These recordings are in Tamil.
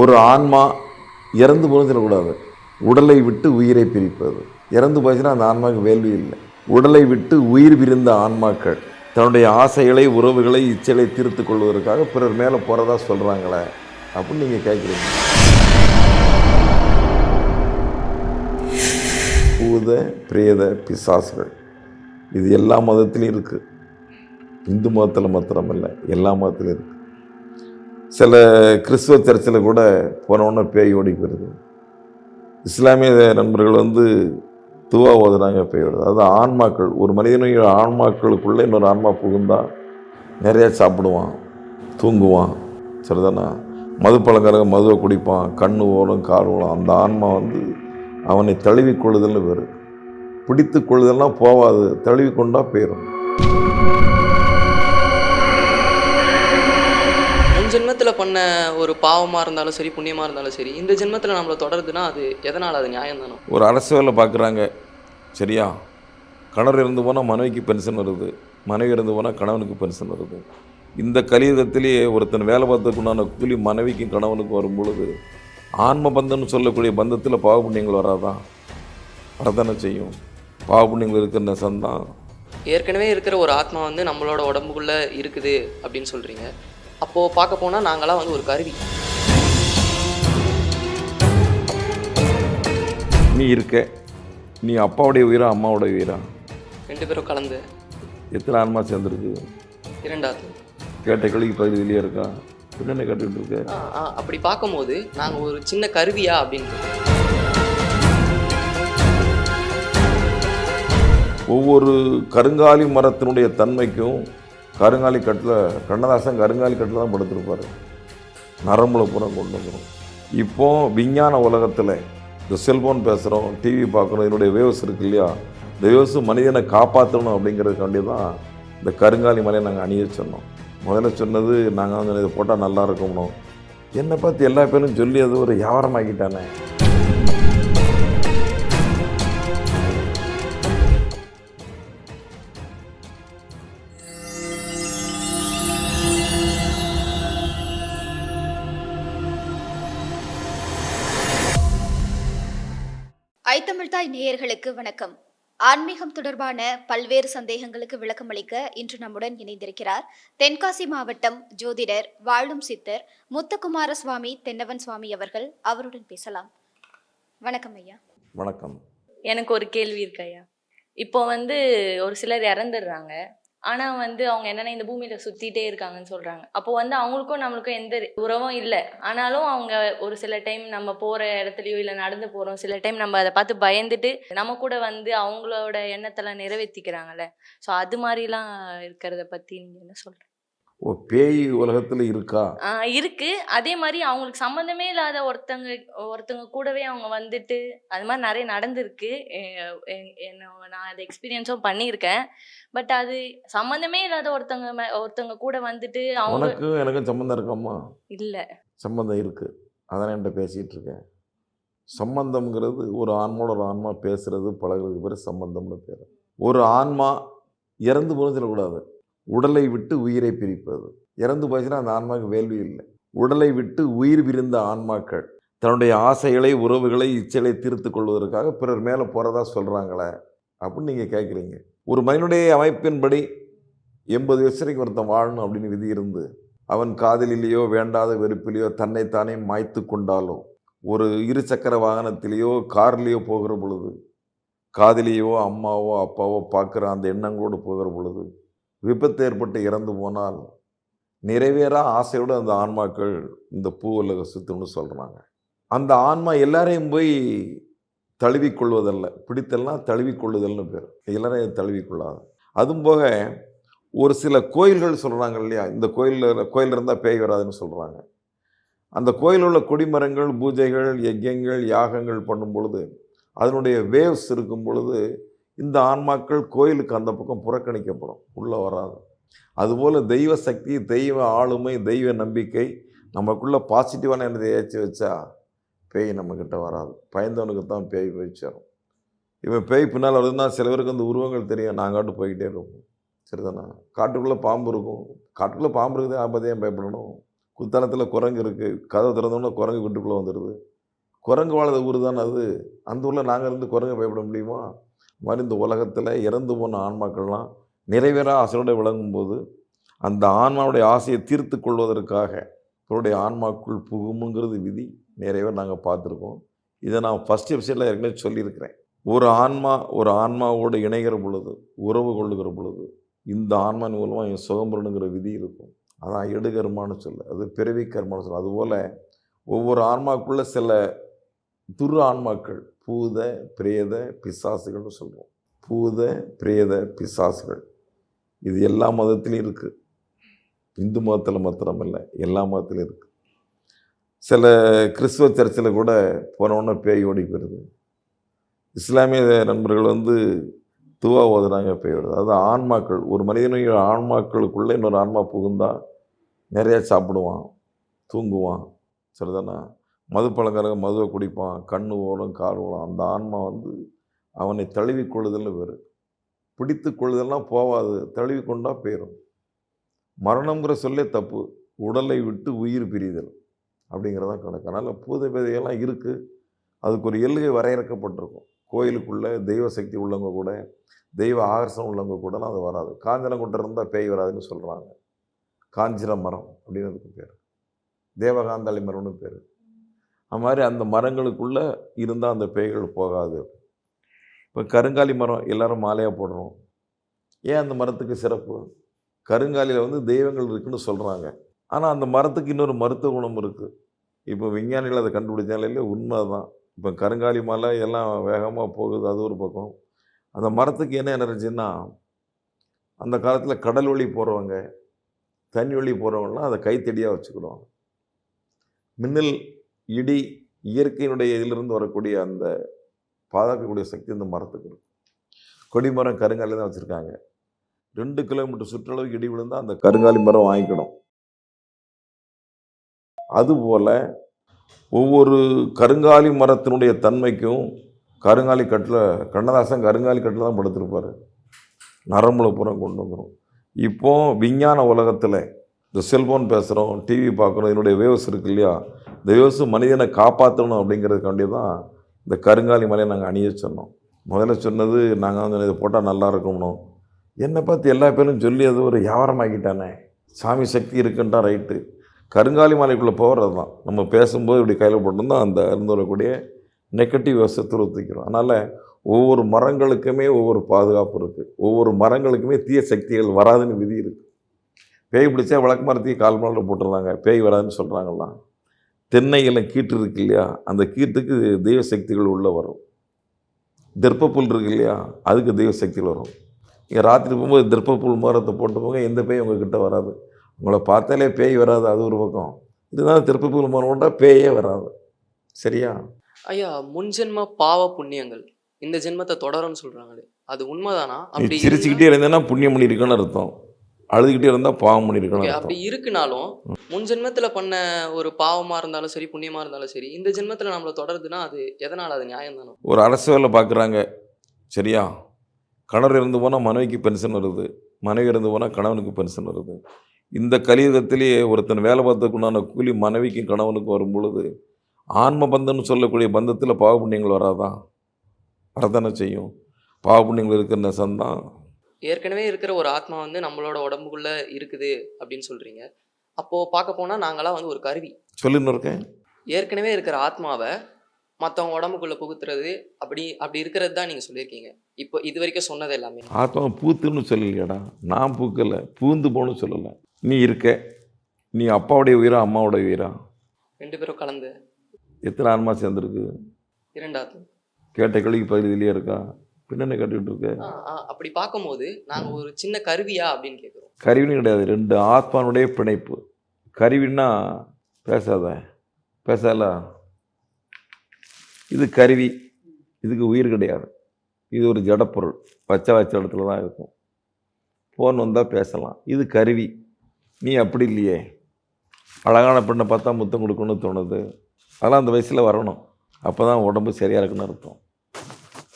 ஒரு ஆன்மா இறந்து போனதிடக்கூடாது உடலை விட்டு உயிரை பிரிப்பது. இறந்து போச்சுன்னா அந்த ஆன்மாவுக்கு வேள்வி இல்லை. உடலை விட்டு உயிர் பிரிந்த ஆன்மாக்கள் தன்னுடைய ஆசைகளை உறவுகளை இச்சைகளை தீர்த்து கொள்வதற்காக பிறர் மேலே போகிறதா சொல்கிறாங்களே அப்படின்னு நீங்கள் கேட்குறீங்க. பூத பிரேத பிசாசுகள். இது எல்லா மதத்திலையும் இருக்குது இந்து மதத்தில் மாத்திரமில்லை எல்லா மதத்திலும் இருக்குது சில கிறிஸ்துவ சர்ச்சில் கூட போனோன்னே பேய் ஓடி போயிருது இஸ்லாமிய நண்பர்கள் வந்து துவா ஓதுறாங்க பேய் ஓடுது அதாவது ஆன்மாக்கள் ஒரு மனிதனுடைய ஆன்மாக்களுக்குள்ளே இன்னொரு ஆன்மா புகுந்தால் நிறையா சாப்பிடுவான் தூங்குவான் சரிதானா? மது பழங்காரங்க மதுவை குடிப்பான் கண்ணு ஓடும் கால் ஓடும். அந்த ஆன்மா வந்து அவனை தழுவி கொள்ளுதல்னு பேர். பிடித்து கொள்ளுதல்னால் போவாது தழுவி கொண்டா போயிடும் ஜென்மத்தில் பண்ண ஒரு பாவமாக இருந்தாலும் சரி புண்ணியமாக இருந்தாலும் சரி இந்த ஜென்மத்தில் நம்மளை தொடருதுன்னா அது எதனால் அது நியாயம் தானோ ஒரு அரசு வேலை பார்க்குறாங்க சரியா? கணவர் இருந்து போனால் மனைவிக்கு பென்ஷன் வருது மனைவி இருந்து போனால் கணவனுக்கு பென்ஷன் வருது. இந்த கலியுகத்திலேயே ஒருத்தன் வேலை பார்த்ததுக்குண்டான கூலி மனைவிக்கும் கணவனுக்கும் வரும் பொழுது ஆன்ம பந்தம்னு சொல்லக்கூடிய பந்தத்தில் பாவப்புண்ணியங்கள் வராதான் வரதானே செய்யும். பாவப்புண்ணியங்கள் இருக்கிற நெசந்தான். ஏற்கனவே இருக்கிற ஒரு ஆத்மா வந்து நம்மளோட உடம்புக்குள்ளே இருக்குது அப்படின்னு சொல்கிறீங்க அப்போது பார்க்க போனால் நாங்களாம் வந்து ஒரு கருவி. நீ இருக்க. நீ அப்பாவுடைய உயிரா அம்மாவுடைய உயிரா? ரெண்டு பேரும் கலந்து. எத்தனை ஆன்மா சேர்ந்துருக்கு? இரண்டாவது. கேட்ட கேள்விக்கு வெளியே இருக்கா? என்னென்ன கேட்டுக்கிட்டு இருக்க? அப்படி பார்க்கும்போது நாங்கள் ஒரு சின்ன கருவியா அப்படின்ட்டு. ஒவ்வொரு கருங்காலி மரத்தினுடைய தன்மைக்கும் கருங்காலி கட்டில் கண்ணதாசன் கருங்காலி கட்டில் தான் படுத்திருப்பார். நரம்புல பூரா கொண்டு வந்துடும் இப்போ விஞ்ஞான உலகத்தில் இந்த செல்ஃபோன் பேசுகிறோம் டிவி பார்க்குறோம் இதனுடைய வேவ்ஸ் இருக்கு இல்லையா? இந்த வேவ்ஸ் மனிதனை காப்பாற்றணும் அப்படிங்கிறதுக்காண்டி தான் இந்த கருங்காலி மலையை நாங்கள் அணிய சொன்னோம். முதல்ல சொன்னது நாங்கள் வந்து இதை போட்டால் நல்லா இருக்கணும் என்னை பார்த்து எல்லா பேரும் சொல்லி அது ஒரு வியாபாரமாக்கிட்டானே. ஐத்தமிழ்தாய் நேயர்களுக்கு வணக்கம். ஆன்மீகம் தொடர்பான பல்வேறு சந்தேகங்களுக்கு விளக்கமளிக்க இன்று நம்முடன் இணைந்திருக்கிறார் தென்காசி மாவட்டம் ஜோதிடர் வாழும் சித்தர் முத்துக்குமார சுவாமி தென்னவன் சுவாமி அவர்கள். அவருடன் பேசலாம். வணக்கம் ஐயா. வணக்கம். எனக்கு ஒரு கேள்வி இருக்கு ஐயா. இப்போ வந்து ஒரு சிலர் இறந்துடுறாங்க. ஆனால் வந்து அவங்க என்னென்ன இந்த பூமியில் சுற்றிட்டே இருக்காங்கன்னு சொல்கிறாங்க அப்போ வந்து அவங்களுக்கும் நம்மளுக்கும் எந்த உறவும் இல்லை. ஆனாலும் அவங்க ஒரு சில டைம் நம்ம போகிற இடத்துலையோ இல்லை நடந்து போகிறோம் சில டைம் நம்ம அதை பார்த்து பயந்துட்டு நம்ம கூட வந்து அவங்களோட எண்ணத்தெல்லாம் நிறைவேற்றிக்கிறாங்கல்ல ஸோ அது மாதிரிலாம் இருக்கிறத பற்றி நீங்கள் என்ன சொல்கிறேன் ஓ பேய் உலகத்தில் இருக்கா? இருக்கு. அதே மாதிரி அவங்களுக்கு சம்மந்தமே இல்லாத ஒருத்தங்க ஒருத்தங்க கூடவே அவங்க வந்துட்டு அது மாதிரி நிறைய நடந்திருக்கு. நான் அதை எக்ஸ்பீரியன்ஸும் பண்ணியிருக்கேன். பட் அது சம்மந்தமே இல்லாத ஒருத்தங்க ஒருத்தங்க கூட வந்துட்டு அவங்க உனக்கும் எனக்கும் சம்மந்தம் இருக்காம்மா? இல்ல. சம்மந்தம் இருக்குது அதான் என்கிட்ட பேசிகிட்டு இருக்கேன். சம்பந்தம்ங்கிறது ஒரு ஆன்மாவோட ஒரு ஆன்மா பேசுறது பழகுறதுக்கு பேர் சம்பந்தம்னு பேர். ஒரு ஆன்மா இறந்து போனதிடக்கூடாது உடலை விட்டு உயிரை பிரிப்பது. இறந்து போச்சுன்னா அந்த ஆன்மாவுக்கு வேள்வி இல்லை. உடலை விட்டு உயிர் பிரிந்த ஆன்மாக்கள் தன்னுடைய ஆசைகளை உறவுகளை இச்சைகளை தீர்த்து கொள்வதற்காக பிறர் மேலே போகிறதா சொல்கிறாங்களே அப்படின்னு நீங்கள் கேட்குறீங்க. ஒரு மனிதனுடைய அமைப்பின்படி எண்பது வயசுக்கு ஒருத்தன் வாழணும் அப்படின்னு விதி இருந்து அவன் காதலிலேயோ வேண்டாத வெறுப்பிலேயோ தன்னைத்தானே மாய்த்து கொண்டாலோ ஒரு இருசக்கர வாகனத்திலேயோ கார்லேயோ போகிற பொழுது காதலியோ அம்மாவோ அப்பாவோ பார்க்குற அந்த எண்ணங்களோடு போகிற பொழுது விபத்து ஏற்பட்டு இறந்து போனால் நிறைவேறா ஆசையோடு அந்த ஆன்மாக்கள் இந்த பூ உலக சுத்தம்னு சொல்கிறாங்க அந்த ஆன்மா எல்லாரையும் போய் தழுவிக்கொள்வதல்ல. பிடித்தெல்லாம் தழுவிக்கொள்ளுதல்னு பேர். எல்லாரையும் தழுவிக்கொள்ளாது. அதுவும் போக ஒரு சில கோயில்கள் சொல்கிறாங்க இல்லையா? இந்த கோயிலில் கோயில் இருந்தால் பேய் வராதுன்னு சொல்கிறாங்க அந்த கோயிலில் உள்ள கொடிமரங்கள் பூஜைகள் யஜ்யங்கள் யாகங்கள் பண்ணும் பொழுது அதனுடைய வேவ்ஸ் இருக்கும் பொழுது இந்த ஆன்மாக்கள் கோயிலுக்கு அந்த பக்கம் புறக்கணிக்கப்படும். உள்ளே வராது. அதுபோல் தெய்வ சக்தி தெய்வ ஆளுமை தெய்வ நம்பிக்கை நமக்குள்ளே பாசிட்டிவான எண்ணத்தை ஏற்றி வச்சா பேய் நம்மக்கிட்ட வராது. பயந்தவனுக்கு தான் பேய் போய் சேரும். இவன் பேய் பின்னால் வருதுன்னா சில பேருக்கு அந்த உருவங்கள் தெரியும். நாங்காட்டு போய்கிட்டே இருப்போம். சரிதானா? காட்டுக்குள்ளே பாம்பு இருக்கும். காட்டுக்குள்ளே பாம்பு இருக்குது ஆபத்தையும் பயப்படணும்? குத்தாலத்தில் குரங்கு இருக்குது கதவை திறந்தோன்னே குரங்கு வீட்டுக்குள்ளே வந்துடுது. குரங்கு வாழத ஊர் தானே அது? அந்த ஊரில் நாங்கள் இருந்து குரங்கு பயப்பட முடியுமா? மாதிரி இந்த உலகத்தில் இறந்து போன ஆன்மாக்கள்லாம் நிறைவேறா ஆசையோடு விளங்கும்போது அந்த ஆன்மாவுடைய ஆசையை தீர்த்து கொள்வதற்காக இவருடைய ஆன்மாக்குள் புகுமுங்கிறது விதி. நிறையவே நாங்கள் பார்த்துருக்கோம். இதை நான் ஃபஸ்ட் எபிசோடில் ஏற்கனவே சொல்லியிருக்கிறேன். ஒரு ஆன்மா ஒரு ஆன்மாவோடு இணைகிற பொழுது உறவு கொள்ளுகிற பொழுது இந்த ஆன்மான் மூலமாக என் சுகம்புறணுங்கிற விதி இருக்கும். அதான் எடுகர்மான்னு சொல்ல அது பிறவி கர்மான்னு சொல்ல. அதுபோல் ஒவ்வொரு ஆன்மாக்குள்ளே சில துரு ஆன்மாக்கள் பூத பிரேத பிசாசுகள்னு சொல்கிறோம் பூத பிரேத பிசாசுகள். இது எல்லா மதத்துலேயும் இருக்குது இந்து மதத்தில் மாத்திரம் இல்லை எல்லா மதத்துலையும் இருக்குது சில கிறிஸ்துவ சர்ச்சில் கூட போனவுடனே பேய் ஓடி போயிடுது இஸ்லாமிய நண்பர்கள் வந்து துவா ஓதுறாங்க பேய் ஓடுது அது ஆன்மாக்கள் ஒரு மனிதனுடைய ஆன்மாக்களுக்குள்ளே இன்னொரு ஆன்மா புகுந்தால் நிறையா சாப்பிடுவான் தூங்குவான். சரிதானா? மது பழங்காரங்க மதுவை குடிப்பான் கண்ணு ஓடும் கால் ஓடும். அந்த ஆன்மா வந்து அவனை தழுவி கொள்ளுதல்னு வேறு. பிடித்து கொள்ளுதல்லாம் போவாது தழுவி கொண்டா போயிடும் மரணங்கிற சொல்லே தப்பு. உடலை விட்டு உயிர் பிரிதல் அப்படிங்கிறதான் கணக்கு. அதனால் பூத விதையெல்லாம் இருக்குது அதுக்கு ஒரு எல்லுகை வரையறுக்கப்பட்டிருக்கும். கோயிலுக்குள்ளே தெய்வ சக்தி உள்ளவங்க கூட தெய்வ ஆகர்ஷம் உள்ளவங்க கூடலாம் அது வராது. காஞ்சனங்குட்டை இருந்தால் பேய் வராதுன்னு சொல்கிறாங்க காஞ்சிர மரம் அப்படின்னு அதுக்கு பேர். தேவகாந்தாளி மரம்னு பேர். அது மாதிரி அந்த மரங்களுக்குள்ளே இருந்தால் அந்த பேய்கள் போகாது. இப்போ கருங்காலி மரம் எல்லாரும் மாலையாக போடுறோம். ஏன் அந்த மரத்துக்கு சிறப்பு? கருங்காலியில் வந்து தெய்வங்கள் இருக்குன்னு சொல்கிறாங்க ஆனால் அந்த மரத்துக்கு இன்னொரு மருத்துவ குணம் இருக்குது இப்போ விஞ்ஞானிகள் அதை கண்டுபிடிச்சாலே உண்மை தான் இப்போ கருங்காலி மலை எல்லாம் வேகமாக போகுது அது ஒரு பக்கம். அந்த மரத்துக்கு என்ன எனர்ஜின்னா அந்த காலத்தில் கடல் வழி போகிறவங்க தண்ணி வழி போகிறவங்களாம் அதை கைத்தடியாக வச்சுக்கிடுவாங்க. மின்னல் இடி இயற்கையினுடைய இதிலிருந்து வரக்கூடிய அந்த பாதுகாக்கக்கூடிய சக்தி இந்த மரத்துக்கு இருக்கும். கொடிமரம் கருங்காலி தான் வச்சுருக்காங்க. ரெண்டு கிலோமீட்டர் சுற்றளவுக்கு இடி விழுந்தால் அந்த கருங்காலி மரம் வாங்கிக்கணும் அதுபோல் ஒவ்வொரு கருங்காலி மரத்தினுடைய தன்மைக்கும் கருங்காலி கட்டில் கண்ணதாசன் கருங்காலி கட்டில் தான் படுத்திருப்பார். நரம்புல பூரா கொண்டு வந்துடும் இப்போ விஞ்ஞான உலகத்தில் இந்த செல்ஃபோன் பேசுகிறோம் டிவி பார்க்குறோம் இதனுடைய வேவ்ஸ் இருக்கு இல்லையா? தேவசு மனிதனை காப்பாற்றணும் அப்படிங்கிறதுக்காண்டி தான் இந்த கருங்காலி மலையை நாங்கள் அணிய சொன்னோம். முதல்ல சொன்னது நாங்கள் வந்து இதை போட்டால் நல்லா இருக்கணும் என்னை பார்த்து எல்லா பேரும் சொல்லி அது ஒரு வியாபாரமாக்கிட்டானே. சாமி சக்தி இருக்குன்ட்டா ரைட்டு. கருங்காலி மலைக்குள்ளே போகிறது தான் நம்ம பேசும்போது இப்படி கையில் போட்டிருந்தா அந்த இருந்து வரக்கூடிய நெகட்டிவ் வேஸை துருத்திக்கிறோம் அதனால் ஒவ்வொரு மரங்களுக்குமே ஒவ்வொரு பாதுகாப்பு இருக்குது ஒவ்வொரு மரங்களுக்குமே தீய சக்திகள் வராதுன்னு விதி இருக்குது பேய் பிடிச்சா விளக்கு மரத்தையும் கால் மலரில் போட்டுருந்தாங்க. பேய் வராதுன்னு சொல்கிறாங்களாம் தென்னையில் கீட்டு இருக்கு இல்லையா? அந்த கீட்டுக்கு தெய்வ சக்திகள் உள்ளே வரும். தெர்ப்பப்புல் இருக்கு இல்லையா? அதுக்கு தெய்வ சக்திகள் வரும். நீங்கள் ராத்திரி போகும்போது தெர்ப்பப்புல் மரத்தை போட்டு போங்க எந்த பேய் உங்ககிட்ட வராது. உங்களை பார்த்தாலே பேய் வராது அது ஒரு பக்கம். இருந்தாலும் தெர்ப்பப்புல் மரம் கொண்டா பேயே வராது. சரியா? ஐயா முன்ஜென்ம பாவ புண்ணியங்கள். இந்த ஜென்மத்தை தொடரும்னு சொல்றாங்களே. அது உண்மைதானா? அப்படி சிரிச்சுக்கிட்டே இருந்தேன்னா புண்ணியம் பண்ணியிருக்கேன்னு அர்த்தம். அழுதுகிட்டே இருந்தால் பாவம் பண்ணியிருக்கேன்னு இருந்தா- அப்படி இருக்குனாலும் முன் ஜென்மத்துல பண்ண ஒரு பாவமா இருந்தாலும் சரி புண்ணியமா இருந்தாலும் சரி இந்த ஜென்மத்துல நம்மள தொடருதுன்னா அது எதனால? அது நியாயம் தானே? ஒரு அரசு வேலை பார்க்குறாங்க சரியா? கணவர் இருந்து போனால் மனைவிக்கு பென்ஷன் வருது மனைவி இருந்து போனால் கணவனுக்கு பென்ஷன் வருது. இந்த கலியுகத்திலேயே ஒருத்தன் வேலை பார்த்ததுக்குண்டான கூலி மனைவிக்கும் கணவனுக்கும் வரும் பொழுது ஆன்ம பந்தம்னு சொல்லக்கூடிய பந்தத்தில் பாவ புண்ணியங்கள் வராதான் வரதானே செய்யும். பாவ புண்ணியங்கள் இருக்கிற நெசந்தான் ஏற்கனவே இருக்கிற ஒரு ஆத்மா வந்து நம்மளோட உடம்புக்குள்ள இருக்குது அப்படின்னு சொல்றீங்க. அப்போ பார்க்க போனா நாங்களாம் வந்து ஒரு கருவி. சொல்லுன்னு இருக்கேன் ஏற்கனவே இருக்கிற ஆத்மாவை மற்றவங்க உடம்புக்குள்ள புகுத்துறது அப்படி அப்படி இருக்கிறது தான் நீங்க சொல்லியிருக்கீங்க. இப்போ இது வரைக்கும் சொன்னது எல்லாமே. ஆத்மா பூத்துன்னு சொல்லலையாடா. நான் பூக்கலை பூந்து போன்னு சொல்லலை. நீ இருக்க. நீ அப்பாவுடைய உயிரா அம்மாவுடைய உயிரா? ரெண்டு பேரும் கலந்து. எத்தனை ஆன்மா சேர்ந்துருக்கு? இரண்டு ஆத்மா கேட்ட கேள்விக்கு பகுதியிலேயே இருக்கா? பின்னணி கட்டிட்டு இருக்க. அப்படி பார்க்கும்போது நாங்க ஒரு சின்ன கருவியா அப்படின்னு கேட்குறோம் கருவின்னு கிடையாது ரெண்டு ஆத்மானுடைய பிணைப்பு. கருவின்னா பேசாத பேசல இது கருவி இதுக்கு உயிர் கிடையாது. இது ஒரு ஜடப்பொருள் வச்ச வச்ச இடத்துல தான் இருக்கும். ஃபோன் வந்தால் பேசலாம். இது கருவி. நீ அப்படி இல்லையே. அழகான பெண்ணை பார்த்தா முத்தம் கொடுக்கணும்னு தோணுது. அதெல்லாம் அந்த வயசில் வரணும். அப்போ தான் உடம்பு சரியாக இருக்குன்னு அர்த்தம்.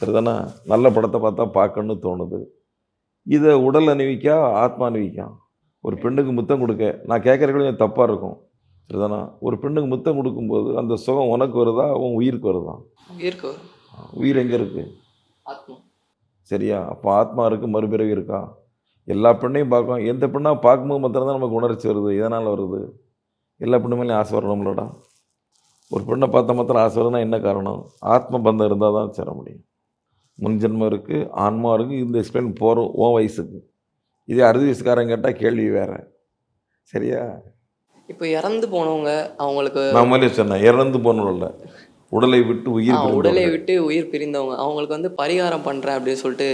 சரிதானே? நல்ல படத்தை பார்த்தா பார்க்கணும்னு தோணுது. இதை உடல் அணிவிக்கா ஆத்மா அணிவிக்கா ஒரு பெண்ணுக்கு முத்தம் கொடுக்க. நான் கேட்குற கொஞ்சம் தப்பாக இருக்கும். சரிதானா? ஒரு பெண்ணுக்கு முத்தம் கொடுக்கும்போது அந்த சுகம் உனக்கு வருதா? உன் உயிருக்கு வருதா? இருக்கு உயிர் எங்கே இருக்குது ஆத்மா. சரியா? அப்போ ஆத்மா இருக்குது மறுபிறவி இருக்கா? எல்லா பெண்ணையும் பார்க்கும் எந்த பெண்ணாக பார்க்கும்போது மாத்திரம் தான் நமக்கு உணர்ச்சி வருது? எதனால் வருது? எல்லா பெண்ணு மேலேயும் ஆசை வரணும்லடா. ஒரு பெண்ணை பார்த்தா மாத்திரம் ஆசை வருதுன்னா என்ன காரணம்? ஆத்ம பந்தம் இருந்தால் தான் சேர முடியும். முன் ஜென்மம் இருக்குது ஆன்மா இருக்குது இந்த எக்ஸ்பிளைன் போகிறோம் ஓ வயசுக்கு. இதே அறுபது வயசுக்காரன் கேட்டால் கேள்வி வேறு. சரியா? இப்போ இறந்து போனவங்க அவங்களுக்கு நான் முதலே சொன்னேன் இறந்து போனோம்ல உடலை விட்டு உயிர். உடலை விட்டு உயிர் பிரிந்தவங்க. அவங்களுக்கு வந்து பரிகாரம் பண்ணுறேன் அப்படின்னு சொல்லிட்டு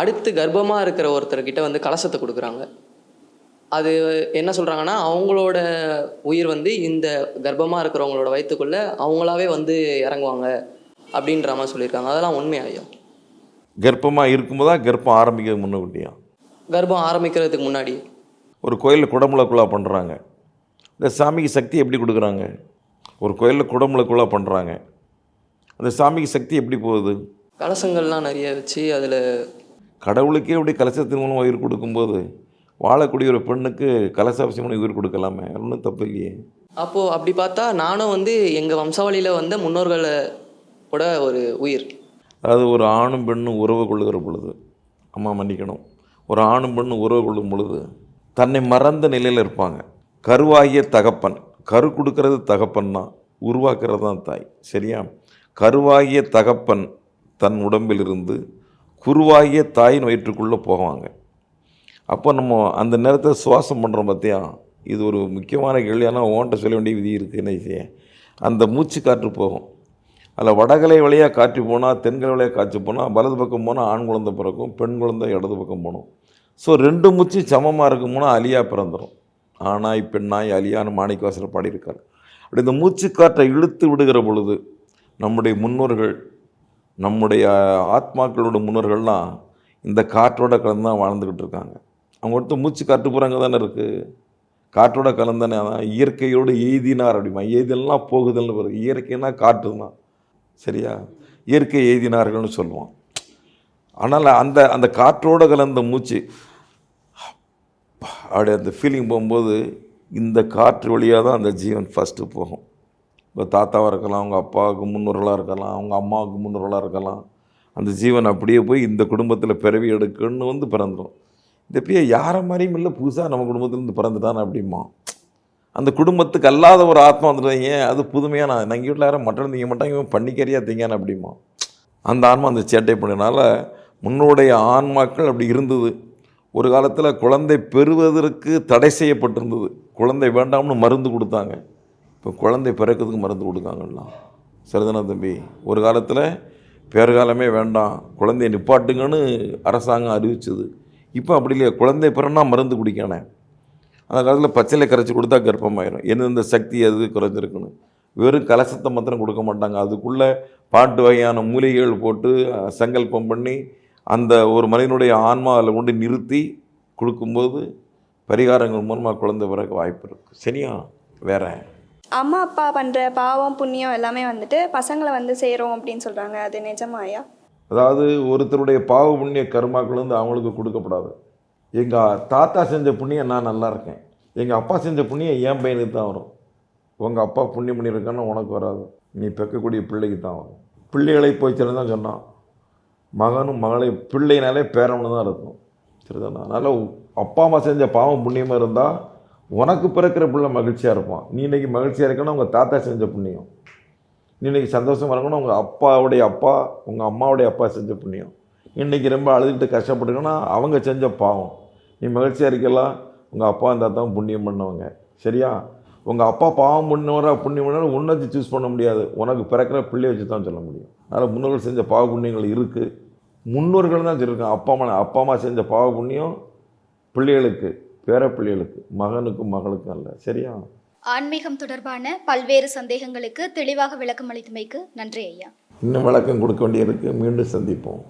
அடுத்து கர்ப்பமாக இருக்கிற ஒருத்தர்கிட்ட வந்து கலசத்தை கொடுக்குறாங்க. அது என்ன சொல்கிறாங்கன்னா அவங்களோட உயிர் வந்து இந்த கர்ப்பமாக இருக்கிறவங்களோட வயிற்றுக்குள்ளே அவங்களாவே வந்து இறங்குவாங்க அப்படின்ற மாதிரி சொல்லியிருக்காங்க. அதெல்லாம் உண்மையா ஐயா? கர்ப்பமாக இருக்கும்போது தான் கர்ப்பம் ஆரம்பிக்க முன்னகுட்டியா கர்ப்பம் ஆரம்பிக்கிறதுக்கு முன்னாடி. ஒரு கோயிலில் குடமுளை குழா பண்ணுறாங்க இந்த சாமிக்கு சக்தி எப்படி கொடுக்குறாங்க? ஒரு கோயிலில் குடமுளை குழா பண்ணுறாங்க அந்த சாமிக்கு சக்தி எப்படி போகுது? கலசங்கள்லாம் நிறைய வச்சு அதில் கடவுளுக்கே அப்படி கலசத்தின் மூலம் உயிர் கொடுக்கும்போது வாழக்கூடிய ஒரு பெண்ணுக்கு கலசாபிஷம் பண்ணி உயிர் கொடுக்கலாமே? ஒன்றும் தப்பு இல்லையே. அப்போது அப்படி பார்த்தா நானும் வந்து எங்கள் வம்சாவளியில் வந்த முன்னோர்களோட ஒரு உயிர். அதாவது ஒரு ஆணும் பெண்ணும் உறவு கொள்ளுகிற பொழுது அம்மா மன்னிக்கணும் ஒரு ஆணும் பெண்ணும் உறவு கொள்ளும் பொழுது தன்னை மறந்த நிலையில் இருப்பாங்க. கருவாகிய தகப்பன் கரு கொடுக்கறது தகப்பன் தான் உருவாக்குறது தான் தாய் சரியா? கருவாகிய தகப்பன் தன் உடம்பிலிருந்து குருவாகிய தாயின் வயிற்றுக்குள்ளே போவாங்க. அப்போ நம்ம அந்த நேரத்தை சுவாசம் பண்ணுறோம் பார்த்தியா இது ஒரு முக்கியமான கேள்வி. ஆனால் ஓன்ட்ட சொல்ல வேண்டிய விதி இருக்குது என்ன செய்ய? அந்த மூச்சு காற்று போகும். அதில் வடகலை வழியாக காற்று போனால் தென்கலை வழியாக காற்று போனால் வலது பக்கம் போனால் ஆண் குழந்தை பிறக்கும் பெண் குழந்தை இடது பக்கம் போகணும். ஸோ ரெண்டு மூச்சு சமமாக இருக்கும்னா அலியாக பிறந்துடும் ஆணாய் பெண்ணாய் அலியான்னு மாணிக்கவாசல் பாடியிருக்கார். அப்படி இந்த மூச்சு காற்றை இழுத்து விடுகிற பொழுது நம்முடைய முன்னோர்கள் நம்முடைய ஆத்மாக்களோட முன்னோர்கள்லாம் இந்த காற்றோட கலந்து தான் வாழ்ந்துக்கிட்டு இருக்காங்க. அவங்க ஒருத்தர் மூச்சு காற்று புறாங்க தானே இருக்குது காற்றோட கலந்தானே? அதான் இயற்கையோடு எய்தினார் அப்படிமா. எய்தெல்லாம் போகுதுன்னு வருது இயற்கைனா காற்று தான் சரியா? இயற்கை எய்தினார்கள்னு சொல்லுவோம் ஆனால் அந்த அந்த காற்றோட கலந்த மூச்சு அப்படி அந்த ஃபீலிங் போகும்போது இந்த காற்று வழியாக தான் அந்த ஜீவன் ஃபஸ்ட்டு போகும். இப்போ தாத்தாவாக இருக்கலாம் அவங்க அப்பாவுக்கு முன்னோர்களாக இருக்கலாம் அவங்க அம்மாவுக்கு முன்னோர்களாக இருக்கலாம் அந்த ஜீவன் அப்படியே போய் இந்த குடும்பத்தில் பிறவி எடுக்குன்னு வந்து பிறந்துடும் இந்த பிய யாரை மாதிரியும் இல்லை புதுசாக நம்ம குடும்பத்துலேருந்து பிறந்துட்டான் அப்படிமா அந்த குடும்பத்துக்கு அல்லாத ஒரு ஆத்மா வந்துடுறீங்க அது புதுமையான நான் எங்கள் வீட்டில் யாரும் மட்டன் தீங்க மாட்டாங்க. இவன் பண்ணிக்கறியா தீங்கான அப்படிமா. அந்த ஆன்மா அந்த சேட்டை பண்ணனால முன்னுடைய ஆன்மாக்கள் அப்படி இருந்தது. ஒரு காலத்தில் குழந்தை பெறுவதற்கு தடை செய்யப்பட்டிருந்தது. குழந்தை வேண்டாம்னு மருந்து கொடுத்தாங்க. இப்போ குழந்தை பிறக்கிறதுக்கு மருந்து கொடுக்காங்கலாம் சரிதானா தம்பி? ஒரு காலத்தில் பேர்காலமே வேண்டாம். குழந்தைய நிப்பாட்டுங்கன்னு அரசாங்கம் அறிவிச்சது. இப்போ அப்படி இல்லையா. குழந்தை பிறனா மருந்து குடிக்கானே. அந்த காலத்தில் பச்சையில் கரைச்சி கொடுத்தா கர்ப்பமாயிரும். எந்தெந்த சக்தி அது குறைஞ்சிருக்குன்னு? வெறும் கலசத்தை மாத்திரம் கொடுக்க மாட்டாங்க. அதுக்குள்ளே பாட்டு வகையான மூலிகைகள் போட்டு சங்கல்பம் பண்ணி அந்த ஒரு மனிதனுடைய ஆன்மா அதில் கொண்டு நிறுத்தி கொடுக்கும்போது பரிகாரங்கள் மூலமாக குழந்தை பிறக்க வாய்ப்பு இருக்குது சரியா? வேற? அம்மா அப்பா பண்ணுற பாவம் புண்ணியம் எல்லாமே வந்துட்டு பசங்களை வந்து சேரும் அப்படின்னு சொல்கிறாங்க அது நிஜமாயா? அதாவது ஒருத்தருடைய பாவ புண்ணிய கர்மாக்கள் வந்து அவங்களுக்கு கொடுக்கப்படாது. எங்கள் தாத்தா செஞ்ச புண்ணியம் நான் நல்லா இருக்கேன். எங்கள் அப்பா செஞ்ச புண்ணியம் என் பையனுக்கு தான் வரும். உங்கள் அப்பா புண்ணியம் பண்ணியிருக்கான்னு உனக்கு வராது. நீ பெக்கக்கூடிய பிள்ளைக்கு தான் வரும். பிள்ளைகளை போய் தான் சொன்னான். மகனும் மகளை பிள்ளைனாலே பேரவனு தான் இருக்கும் சரிதானா? அதனால் அப்பா அம்மா செஞ்ச பாவம் புண்ணியமாக இருந்தால் உனக்கு பிறக்கிற பிள்ளை மகிழ்ச்சியாக இருப்பான். நீ இன்னைக்கு மகிழ்ச்சியாக இருக்கணும் உங்கள் தாத்தா செஞ்ச புண்ணியம். நீ இன்றைக்கி சந்தோஷமாக இருக்கணும் உங்கள் அப்பாவுடைய அப்பா உங்கள் அம்மாவுடைய அப்பா செஞ்ச புண்ணியம். இன்னைக்கு ரொம்ப அழுதுகிட்டு கஷ்டப்பட்டுக்கன்னா அவங்க செஞ்ச பாவம். நீ மகிழ்ச்சியாக இருக்கலாம் உங்கள் அப்பா அந்த தான் புண்ணியம் பண்ணவங்க. சரியா? உங்கள் அப்பா பாவம் பண்ணவரா புண்ணியம் பண்ணவரா உன்னை வச்சு சூஸ் பண்ண முடியாது. உனக்கு பிறக்கிற பிள்ளைய வச்சு தான் சொல்ல முடியும். அதனால் முன்னோர்கள் செஞ்ச பாவ புண்ணியங்கள் இருக்குது முன்னோர்கள் தான் சொல்லியிருக்காங்க. அப்பா அம்மா அப்பா அம்மா செஞ்ச பாவ புண்ணியம் பிள்ளைகளுக்கு பேர பிள்ளைகளுக்கு மகனுக்கும் மகளுக்கும் அல்ல. சரியா? ஆன்மீகம் தொடர்பான பல்வேறு சந்தேகங்களுக்கு தெளிவாக விளக்கம் அளித்தமைக்கு நன்றி ஐயா. இன்னும் விளக்கம் கொடுக்க வேண்டியிருக்கு மீண்டும் சந்திப்போம்.